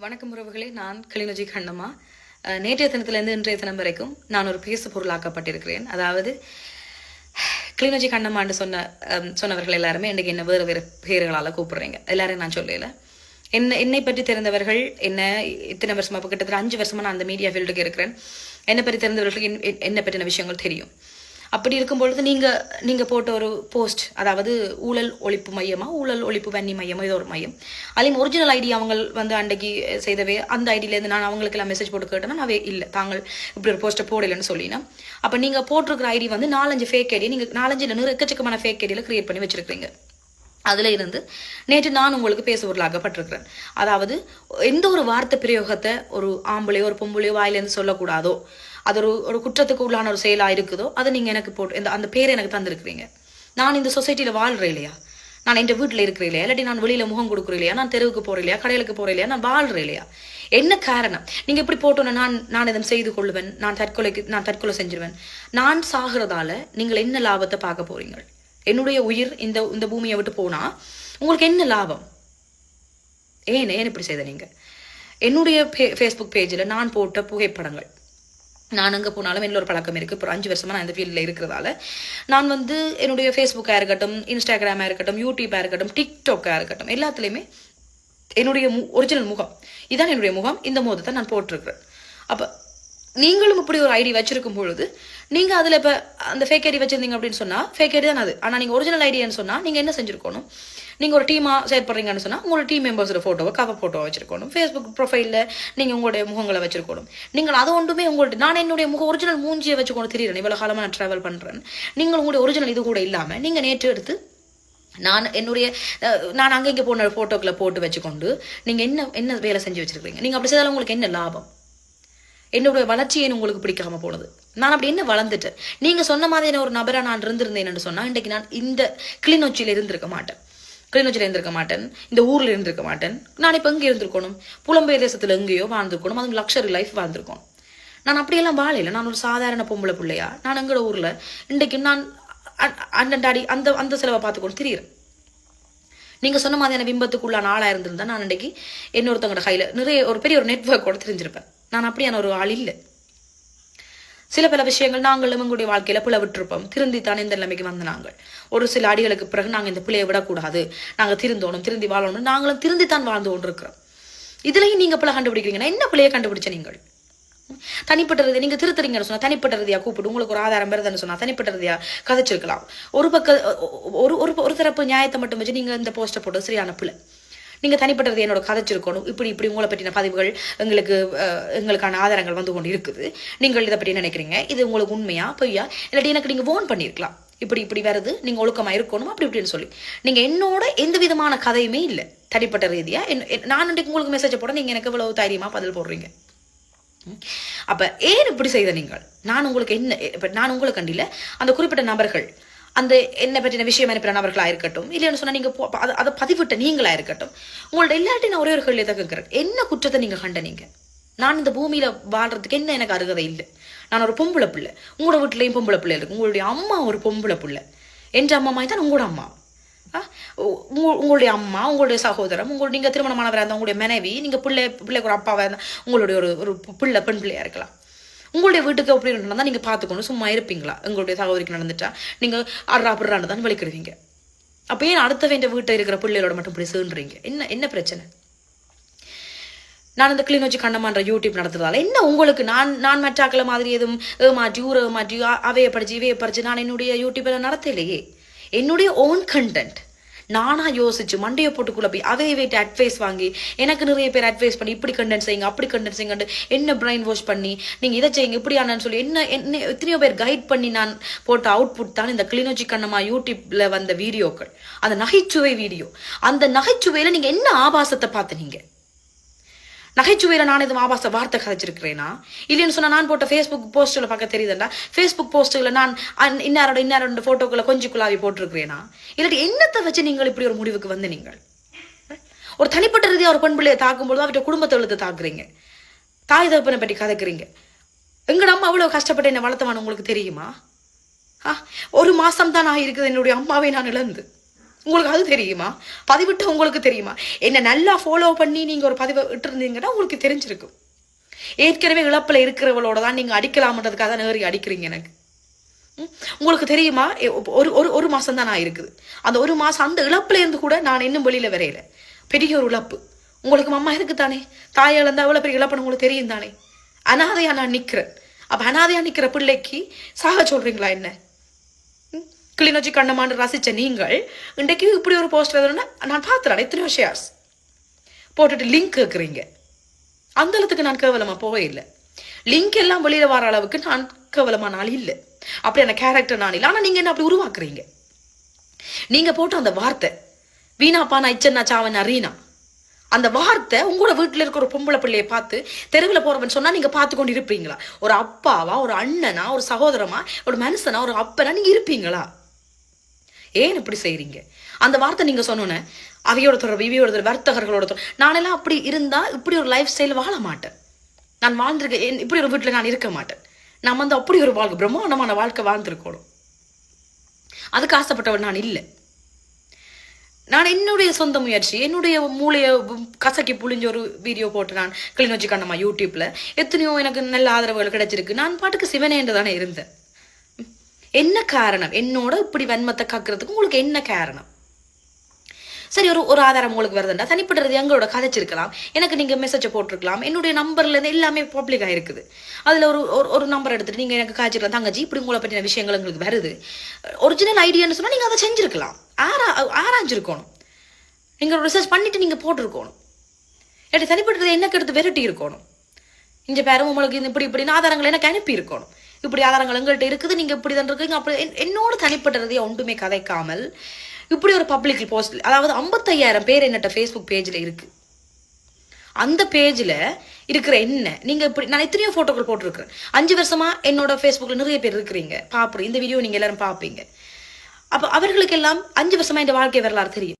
வணக்கம் உறவுகளே நான் கிளிநொச்சி கண்ணம்மா. நேற்றைய தினத்திலிருந்து இன்றைய தினம் வரைக்கும் நான் ஒரு பேசு பொருளாக்கப்பட்டிருக்கிறேன். அதாவது கிளிநொச்சி கண்ணம்மான்னு சொன்ன சொன்னவர்கள் எல்லாருமே இன்றைக்கு என்ன வேறு வேறு பேர்களால் கூப்பிடுறீங்க. எல்லாரும் நான் சொல்லல. என்ன என்னை பற்றி தெரிந்தவர்கள் என்ன இத்தனை வருஷமா கிட்டத்தட்ட அஞ்சு வருஷமா நான் அந்த மீடியா ஃபீல்டுக்கு இருக்கிறேன். என்னை பற்றி தெரிந்தவர்களுக்கு என்- என்னை பற்றின விஷயங்கள் தெரியும். அப்படி இருக்கும் பொழுது நீங்கள் போட்ட ஒரு போஸ்ட் அதாவது ஊழல் ஒழிப்பு மையமா ஊழல் ஒழிப்பு வன்னி மையமோ ஏதோ ஒரு மையம். அதுலேயும் ஒரிஜினல் ஐடி அவங்க வந்து அன்றைக்கு செய்தவே அந்த ஐடியிலேருந்து நான் அவங்களுக்கு எல்லாம் மெசேஜ் போட்டு கேட்டேன்னா அவே இல்லை தாங்கள் இப்படி ஒரு போஸ்ட்டை போடலைன்னு சொல்லினா அப்போ நீங்கள் போட்டிருக்கிற ஐடி வந்து நாலஞ்சு ஃபேக் ஐடியை நீங்கள் நாலஞ்சு இல்லை எக்கச்சக்கமான ஃபேக் ஐடியில் கிரியேட் பண்ணி வச்சிருக்கீங்க அதுல இருந்து நேற்று நான் உங்களுக்கு பேச உருளாகப்பட்டிருக்கிறேன் அதாவது எந்த ஒரு வார்த்தை பிரயோகத்தை ஒரு ஆம்பளையோ ஒரு பொம்பளையோ வாயிலேருந்து சொல்லக்கூடாதோ அது ஒரு ஒரு குற்றத்துக்கு உள்ளான ஒரு செயலாக இருக்குதோ அதை நீங்கள் எனக்கு போட்டு இந்த அந்த பேரை எனக்கு தந்திருக்கிறீங்க. நான் இந்த சொசைட்டியில் வாழ்கிறேன் இல்லையா? நான் என் வீட்டில் இருக்கிறேன் இல்லையா? இல்லாட்டி நான் வெளியில் முகம் கொடுக்குறேன் இல்லையா? நான் தெருவுக்கு போகிறேன் இல்லையா? கடலுக்கு போகிறேன் இல்லையா? நான் வாழ்கிறேன் இல்லையா? என்ன காரணம்? நீங்கள் இப்படி போட்டோன்னு நான் நான் இதை செய்து கொள்வேன் நான் தற்கொலைக்கு நான் தற்கொலை செஞ்சிருவேன். நான் சாகிறதால நீங்கள் என்ன லாபத்தை பார்க்க போறீங்க என்னுடைய உயிர் இந்த இந்த பூமியை விட்டு போனா உங்களுக்கு என்ன லாபம்? ஏன் ஏன் இப்படி செய்த நீங்க? என்னுடைய ஃபேஸ்புக் பேஜில் நான் போட்ட புகைப்படங்கள். நான் அங்கே போனாலும் என்னோட பழக்கம் இருக்குது இப்போ அஞ்சு வருஷமாக நான் இந்த ஃபீல்டில் இருக்கிறதால. நான் வந்து என்னுடைய ஃபேஸ்புக்காக இருக்கட்டும் இன்ஸ்டாகிராமாக இருக்கட்டும் யூடியூப்பாக இருக்கட்டும் டிக்டாக்காக இருக்கட்டும் எல்லாத்துலேயுமே என்னுடைய மு ஒரிஜினல் முகம். இதான் என்னுடைய முகம். இந்த முகத்தை நான் போட்டிருக்கிறேன். அப்போ நீங்களும் இப்படி ஒரு ஐடி வச்சிருக்கும் பொழுது நீங்க அதுல இப்ப அந்த ஃபேக் ஐடி வச்சிருந்தீங்க அப்படின்னு சொன்னா ஃபேக் ஐடி தான் அது. ஆனா நீங்க ஒரிஜினல் ஐடியான்னு சொன்னா நீங்க என்ன செஞ்சிருக்கணும்? நீங்க ஒரு டீமா செயற்படுறீங்கன்னு சொன்னா உங்களோட டீம் மெம்பர்ஸோட போட்டோவை கவர் ஃபோட்டோவை வச்சிருக்கணும். ஃபேஸ்புக் ப்ரொஃபைலில் நீங்க உங்களுடைய முகங்களை வச்சிருக்கணும். நீங்கள் அது ஒன்றுமே உங்கள்ட்ட நான் என்னுடைய முக ஒரிஜினல் மூஞ்சியை வச்சுக்கொண்டு தெரியுறேன் இவ்வளவு காலமா நான் டிராவல் பண்றேன் நீங்கள் உங்களுடைய ஒரிஜினல் இது கூட இல்லாம நீங்க நேற்று எடுத்து நான் என்னுடைய நான் அங்கே இங்கே போன ஃபோட்டோக்களை போட்டு வச்சுக்கொண்டு நீங்கள் என்ன என்ன வேலை செஞ்சு வச்சுருக்கீங்க நீங்கள் அப்படி செய்தாலும் உங்களுக்கு என்ன லாபம்? என்னுடைய வளர்ச்சி ஏன் உங்களுக்கு பிடிக்காம போனது. நான் அப்படி என்ன வளர்ந்துட்டேன்? நீங்க சொன்ன மாதிரியான ஒரு நபரா நான் இருந்திருந்தேன்னு சொன்னா இன்றைக்கு நான் இந்த கிளிநொச்சியில இருந்திருக்க மாட்டேன். கிளிநொச்சியில இருந்திருக்க மாட்டேன். இந்த ஊர்ல இருந்திருக்க மாட்டேன். நான் இப்ப எங்க இருந்திருக்கணும்? புலம்பெயர் தேசத்துல எங்கேயோ வாழ்ந்திருக்கணும். அதுவும் லக்ஷரி லைஃப் வாழ்ந்திருக்கணும் நான் அப்படியெல்லாம் வாழல. நான் ஒரு சாதாரண பொம்பளை பிள்ளையா? நான் எங்களோட ஊர்ல? இன்றைக்கு நான் அ- டாடி அந்த அந்த செலவை பார்த்துக்கொண்டு திரியிறேன் நீங்கள் சொன்ன மாதிரியான விம்பத்துக்குள்ளான ஆளாக இருந்திருந்தா நான் இன்றைக்கு இன்னொருத்தவங்களோட கையில் நிறைய ஒரு பெரிய ஒரு நெட்வொர்க்கோட தெரிஞ்சிருப்பேன். நான் அப்படியான ஒரு ஆள் இல்லை. சில பல விஷயங்கள் நாங்களும் எங்களுடைய வாழ்க்கையில பிழை விட்டிருப்போம் திருந்தித்தான் இந்த நிலைமைக்கு வந்த நாங்கள். ஒரு சில அடிகளுக்கு பிறகு நாங்கள் இந்த பிள்ளையை விடக்கூடாது. நாங்கள் திருந்தோணும் திருந்தி வாழணும் நாங்களும் திருந்தித்தான் வாழ்ந்து கொண்டிருக்கிறோம். இதுலயும் நீங்க பிள்ளை கண்டுபிடிக்கிறீங்கன்னா என்ன பிள்ளையை கண்டுபிடிச்ச நீங்கள்? தனிப்பட்ட ரீதியா நீங்க திருத்துறீங்கன்னு சொன்னா தனிப்பட்ட ரீதியா கூப்பிட்டு உங்களுக்கு ஒரு ஆதாரம் வருதுன்னு சொன்னா தனிப்பட்ட ரீதியா கதைச்சிருக்கலாம். ஒரு பக்க ஒரு ஒரு ஒரு தரப்பு நியாயத்தை மட்டும் வச்சு நீங்க இந்த போஸ்டர் போட்டு சரியான பிள்ளை. நீங்கள் தனிப்பட்ட என்னோட கதைச்சிருக்கணும் இப்படி இப்படி உங்களை பற்றின பதிவுகள் எங்களுக்கு எங்களுக்கான ஆதாரங்கள் வந்து கொண்டு இருக்குது. நீங்கள் இதை பற்றி நினைக்கிறீங்க? இது உங்களுக்கு உண்மையா பொய்யா? இல்லாட்டி எனக்கு நீங்கள் ஃபோன் பண்ணியிருக்கலாம். இப்படி இப்படி வருது நீங்கள் ஒழுக்கமாக இருக்கணும் அப்படி இப்படின்னு சொல்லி. நீங்கள் என்னோட எந்த விதமான கதையுமே இல்லை. தனிப்பட்ட ரீதியாக என்ன- நான் இன்றைக்கு உங்களுக்கு மெசேஜ் போட நீங்கள் எனக்கு இவ்வளவு தைரியமாக பதில் போடுறீங்க. அப்போ ஏன் இப்படி செய்த நீங்கள்? நான் உங்களுக்கு என்ன இப்போ நான் உங்களுக்கு கண்டியில் அந்த குறிப்பிட்ட நபர்கள் அந்த என்ன பற்றின விஷயம் அனுப்பின நபர்களா இருக்கட்டும். இல்லைன்னு சொன்னால் நீங்கள் அதை- பதிவிட்ட நீங்களாக இருக்கட்டும். உங்கள்ட்ட எல்லாட்டையும் நான் ஒரே ஒரு கேள்வி தான் கேட்குறேன். என்ன குற்றத்தை நீங்கள் கண்டனீங்க? நான் இந்த பூமியில் வாழ்கிறதுக்கு என்ன எனக்கு அருகதை இல்லை. நான் ஒரு பொம்பளை பிள்ளை. உங்களோட வீட்லயும் பொம்பளை பிள்ளை இருக்கு. உங்களுடைய அம்மா ஒரு பொம்பளை பிள்ளை. என்ற அம்மா மாதிரி தான் உங்களோட அம்மா. ஆ? உங்களுடைய அம்மா உங்களுடைய சகோதரம் உங்களுடைய நீங்கள் திருமணமானவராக இருந்தால் உங்களுடைய மனைவி நீங்கள் பிள்ளை பிள்ளைக்கு ஒரு அப்பாவாக இருந்தால் உங்களுடைய ஒரு ஒரு பிள்ளை பெண் பிள்ளையா இருக்கலாம். உங்களுடைய வீட்டுக்கு அப்படி நடந்தால் நீங்கள் பார்த்துக்கணும். சும்மா இருப்பீங்களா? உங்களுடைய சகோதரிக்கு நடந்துட்டா நீங்கள் அறா புறான்னு தான் வலிக்கிடுவீங்க அப்போ ஏன் அடுத்த வேண்டிய வீட்டை இருக்கிற பிள்ளைகளோட மட்டும் இப்படி சேர்ன்றீங்க என்ன என்ன பிரச்சனை? நான் இந்த கிளிநொச்சி கண்ணமான்ற யூடியூப் நடத்துறதால என்ன உங்களுக்கு? நான் நான் மற்றாக்களை மாதிரி எதுவும் ஏமாற்றி ஊரை ஏமாற்றி அவையை படிச்சு இவையை படிச்சு நான் என்னுடைய யூடியூப்பில் நடத்தலையே. என்னுடைய ஓன் கண்டென்ட் நானாக யோசிச்சு மண்டையை போட்டுக்குள்ள போய் அதை வெயிட் அட்வைஸ் வாங்கி எனக்கு நிறைய பேர் அட்வைஸ் பண்ணி இப்படி கண்டென்ட் செய்யுங்க அப்படி கண்டென்ட் செய்யுங்க என்ன பிரைன் வாஷ் பண்ணி நீங்கள் இதை செய்யுங்க இப்படி ஆனான்னு சொல்லி என்ன என்ன எத்தனையோ பேர் கைட் பண்ணி நான் போட்ட அவுட்புட் தான் இந்த கிளினோஜி கண்ணம்மா யூடியூப்பில் வந்த வீடியோக்கள். அந்த நகைச்சுவை வீடியோ. அந்த நகைச்சுவையில் நீங்கள் என்ன ஆபாசத்தை பார்த்து நீங்கள் நகைச்சுவையில் நான் எதுவும் ஆபாச வார்த்தை கதைச்சிருக்கிறேனா? இல்லைன்னு சொன்னால் நான் போட்ட ஃபேஸ்புக் போஸ்ட்டில் பார்க்க தெரியுதுல்ல? ஃபேஸ்புக் போஸ்ட்ல நான் இன்னாரோட இன்னாரோட ஃபோட்டோக்களை கொஞ்சம் குழாவி போட்டிருக்கிறேனா? இல்லாட்டி என்னத்தை வச்சு நீங்கள் இப்படி ஒரு முடிவுக்கு வந்து நீங்கள்? ஒரு தனிப்பட்ட ரீதியாக ஒரு பெண் பிள்ளையை தாக்கும்போது அவற்றை குடும்பத்தை எழுத்து தாக்குறீங்க. தாய் தகப்பனை பற்றி கதைக்கிறீங்க. எங்கள் அம்மா அவ்வளோ கஷ்டப்பட்டு என்னை வளர்த்தவான்னு உங்களுக்கு தெரியுமா? ஒரு மாதம் தான் நான் என்னுடைய அம்மாவை நான் இழந்து. உங்களுக்கு அது தெரியுமா? பதிவிட்டு உங்களுக்கு தெரியுமா? என்ன நல்லா ஃபாலோ பண்ணி நீங்கள் ஒரு பதிவை விட்டுருந்தீங்கன்னா உங்களுக்கு தெரிஞ்சிருக்கும். ஏற்கனவே இழப்பில் இருக்கிறவளோட தான் நீங்கள் அடிக்கலாம்ன்றதுக்காக தான் நேரி அடிக்கிறீங்க எனக்கு. ம்? உங்களுக்கு தெரியுமா? ஒரு ஒரு ஒரு மாதம் தான் நான் இருக்குது. அந்த ஒரு மாதம் அந்த இழப்புல இருந்து கூட நான் இன்னும் வெளியில் வரையில. பெரிய ஒரு இழப்பு. உங்களுக்கு அம்மா இருக்கு தானே? தாய் இழந்தா அவ்வளோ பெரிய இழப்புன்னு உங்களுக்கு தெரியும் தானே? அனாதையாக நான் நிற்கிறேன் அப்போ அனாதையாக நிற்கிற பிள்ளைக்கு சாக சொல்கிறீங்களா என்ன? கிளிநொச்சி கண்ணமான்னு ரசித்த நீங்கள் இன்றைக்கு இப்படி ஒரு போஸ்ட் எதுனா நான் பார்த்துறேன் எத்தனையோ ஷேர்ஸ் போட்டுட்டு லிங்க் கேட்குறீங்க அந்த அளவுக்கு நான் கேவலமாக போகவே இல்லை. லிங்க் எல்லாம் வெளியில வர அளவுக்கு நான் கேவலமான ஆள் இல்லை. அப்படியான கேரக்டர் நான் இல்லை. ஆனால் நீங்கள் என்ன அப்படி உருவாக்குறீங்க? நீங்கள் போட்ட அந்த வார்த்தை வீணாப்பா நான் இச்சன்னா சாவன் ரீனா அந்த வார்த்தை உங்களோட வீட்டில் இருக்கிற ஒரு பொம்பளை பிள்ளையை பார்த்து தெருவில் போகிறவன் சொன்னால் நீங்கள் பார்த்து கொண்டு இருப்பீங்களா? ஒரு அப்பாவா ஒரு அண்ணனா ஒரு சகோதரமா ஒரு மனுஷனா ஒரு அப்பனா நீங்கள் இருப்பீங்களா? ஏன் இப்படி செய்கிறீங்க அந்த வார்த்தை நீங்கள் சொன்னோன்னே அவையோட தொடர்பு இவையோட தொடர்பு வர்த்தகர்களோட தொடர்பு. நானெல்லாம் அப்படி இருந்தால் இப்படி ஒரு லைஃப் ஸ்டைல் வாழ மாட்டேன். நான் வாழ்ந்திருக்க என் இப்படி ஒரு வீட்டில் நான் இருக்க மாட்டேன். நான் வந்து அப்படி ஒரு வாழ்க்கை பிரம்மாண்டமான வாழ்க்கை வாழ்ந்துருக்கணும். அதுக்கு ஆசைப்பட்டவன் நான் இல்லை. நான் என்னுடைய சொந்த முயற்சி என்னுடைய மூளையை கசக்கி புழிஞ்ச ஒரு வீடியோ போட்டு நான் கிளிநொச்சி கண்ணம்மா யூடியூப்பில் எத்தனையோ எனக்கு நல்ல ஆதரவுகள் கிடைச்சிருக்கு. நான் பாட்டுக்கு சிவனேன்று தானே இருந்தேன். என்ன காரணம்? என்னோட இப்படி வன்மத்தை காக்கிறதுக்கு உங்களுக்கு என்ன காரணம்? சரி ஒரு ஒரு ஆதாரம் உங்களுக்கு வருதுண்டா. தனிப்படுறது எங்களோட கதைச்சிருக்கலாம். எனக்கு நீங்கள் மெசேஜை போட்டிருக்கலாம். என்னுடைய நம்பர்லேருந்து எல்லாமே பப்ளிக் ஆகிருக்குது அதில் ஒரு ஒரு- ஒரு நம்பர் எடுத்துகிட்டு நீங்கள் எனக்கு காய்ச்சிருக்கலாம். தங்கச்சி இப்படி உங்களை பற்றின விஷயங்கள் எங்களுக்கு வருது. ஒரிஜினல் ஐடியான்னு சொன்னால் நீங்கள் அதை செஞ்சுருக்கலாம். ஆரா ஆராய்ஞ்சிருக்கணும். நீங்கள் ரிசர்ச் பண்ணிவிட்டு நீங்கள் போட்டிருக்கணும். இல்லாட்டி தனிப்பட்டது என்ன எடுத்து விரட்டி இருக்கணும் இந்த பேரும் உங்களுக்கு இந்த இப்படி இப்படின்னு ஆதாரங்கள் எனக்கு அனுப்பி இருக்கணும் இப்படி ஆதாரங்கள் எங்கள்கிட்ட இருக்குது நீங்கள் இப்படி தான் இருக்கீங்க அப்படி என்னோட என்னோட தனிப்பட்டதையே ஒன்றுமே கதைக்காமல் இப்படி ஒரு பப்ளிக் போஸ்ட் அதாவது ஐம்பத்தையாயிரம் பேர் என்னட்ட ஃபேஸ்புக் பேஜில் இருக்குது அந்த பேஜில் இருக்கிற என்ன? நீங்கள் இப்படி நான் எத்தனையோ ஃபோட்டோக்கள் போட்டிருக்கிறேன். அஞ்சு வருஷமாக என்னோட ஃபேஸ்புக்கில் நிறைய பேர் இருக்கிறீங்க. பார்ப்போம் இந்த வீடியோ நீங்கள் எல்லாரும் பார்ப்பீங்க அப்போ அவர்களுக்கு எல்லாம் அஞ்சு வருஷமாக இந்த வாழ்க்கை வரலாறு தெரியும்.